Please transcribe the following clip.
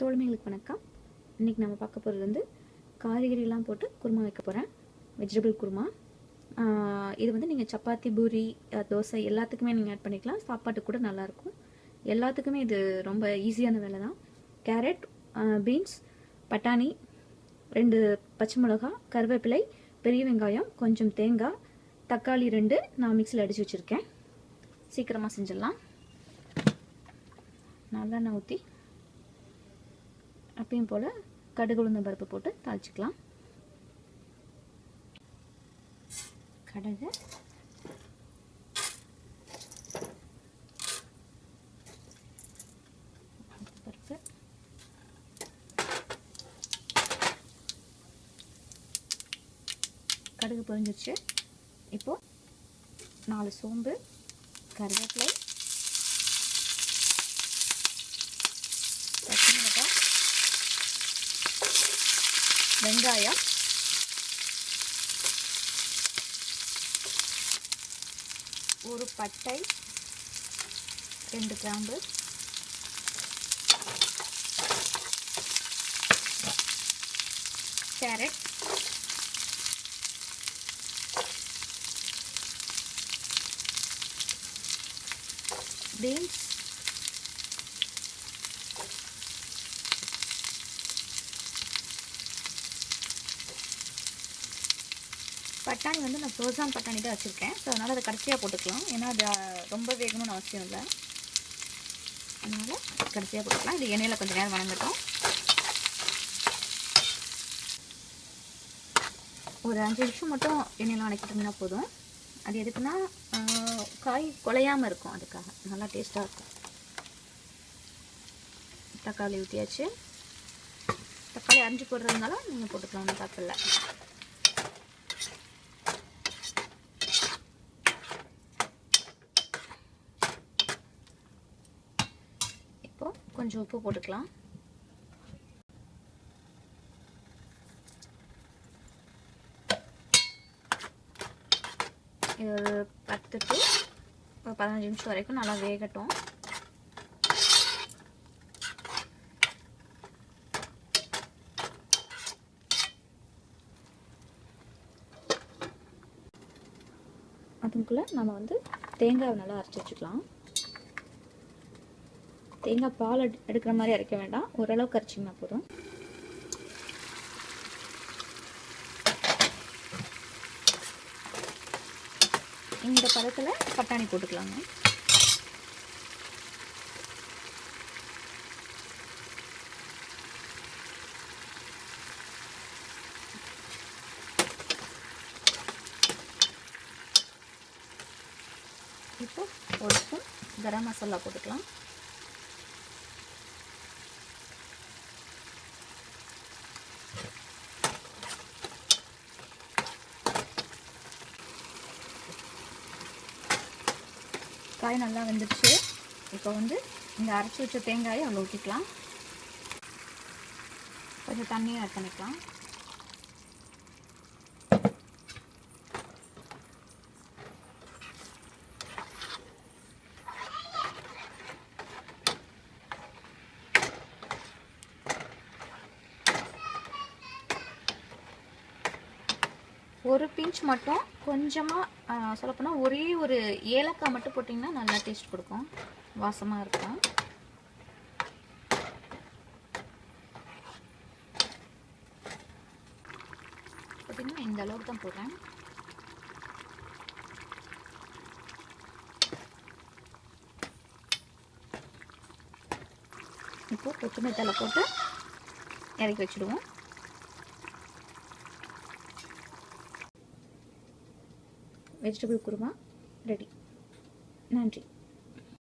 தோழமைகளுக்கு வணக்கம். இன்றைக்கி நம்ம பார்க்க போகிறது வந்து காய்கறிலாம் போட்டு குருமா வைக்க போகிறேன் வெஜிடபிள் குருமா. இது வந்து நீங்கள் சப்பாத்தி பூரி தோசை எல்லாத்துக்குமே நீங்கள் ஆட் பண்ணிக்கலாம். சாப்பாட்டுக்கு கூட நல்லாயிருக்கும் எல்லாத்துக்குமே இது ரொம்ப ஈஸியான வேலை தான். கேரட் பீன்ஸ் பட்டாணி ரெண்டு பச்சை மிளகா கருவேப்பிலை பெரிய வெங்காயம் கொஞ்சம் தேங்காய் தக்காளி ரெண்டு நான் மிக்சியில் அடித்து வச்சுருக்கேன். சீக்கிரமாக செஞ்சிடலாம். நல்லெண்ணெய் ஊற்றி அப்பயும் போல் கடுகு உளுந்த பருப்பு போட்டு தாளிச்சிக்கலாம். கடுகு. பருப்பு. கடுகு பொரிஞ்சிருச்சு. இப்போது நாலு சோம்பு கருவேப்பிலை பச்சை மிளகாய் வெங்காயம். ஒரு பட்டை ரெண்டு கிராம்பு. கேரட். பீன்ஸ். பட்டாணி வந்து நான் ஃப்ரோசான் பட்டாணி தான் வச்சுருக்கேன். ஸோ அதனால் அதை கடைசியாக போட்டுக்கலாம். ஏன்னா அது ரொம்ப வேகணும்னு அவசியம் இல்லை. அதனால் கடைசியாக போட்டுக்கலாம். இது எண்ணெயில் கொஞ்சம் நேரம் வணங்கட்டும். ஒரு அஞ்சு நிமிஷம் மட்டும் எண்ணெயில் வணக்கிட்டோம்னா போதும். அது எதுக்குன்னா காய் குலையாமல் இருக்கும் அதுக்காக. நல்லா டேஸ்ட்டாக இருக்கும். தக்காளி ஊற்றியாச்சு தக்காளி அரிஞ்சு போடுறதுனால நீங்கள் போட்டுக்கலாம் ஒன்றும் தப்பில்லை இல்லை இப்போ கொஞ்சம் உப்பு போட்டுக்கலாம். இது ஒரு பத்து டு ஒரு பதினஞ்சு நிமிஷம் வரைக்கும் நல்லா வேகட்டும். அதுக்குள்ளே நம்ம வந்து தேங்காவை நல்லா அரைச்சி வச்சுக்கலாம். தேங்காய் பால் எடுக்கிற மாதிரி அரைக்க வேண்டாம். ஓரளவுக்கு அரைச்சிங்கன்னா போதும். இந்த பதத்தில் பட்டாணி போட்டுக்கலாங்க. இப்போ ஒரு ஸ்பூன் கரம் மசாலா போட்டுக்கலாம். காய் நல்லா வெந்துடுச்சு. இப்போ வந்து இந்த அரைச்சி வச்ச தேங்காயை அவ்வளோ ஊற்றிக்கலாம் கொஞ்சம் தண்ணியும் ஆட் பண்ணிக்கலாம். ஒரு பிஞ்ச் மட்டும் கொஞ்சமாக சொல்லப்போனால் ஒரே ஒரு ஏலக்காய் மட்டும் போட்டிங்கன்னா நல்லா டேஸ்ட் கொடுக்கும். வாசமாக இருக்கும். பார்த்தீங்கன்னா இந்த அளவுக்கு தான் போடுறேன். இப்போ கொத்தமல்லி தலை போட்டு இறக்கி வச்சுடுவோம். வெஜிடபிள் குருமா. ரெடி நன்றி.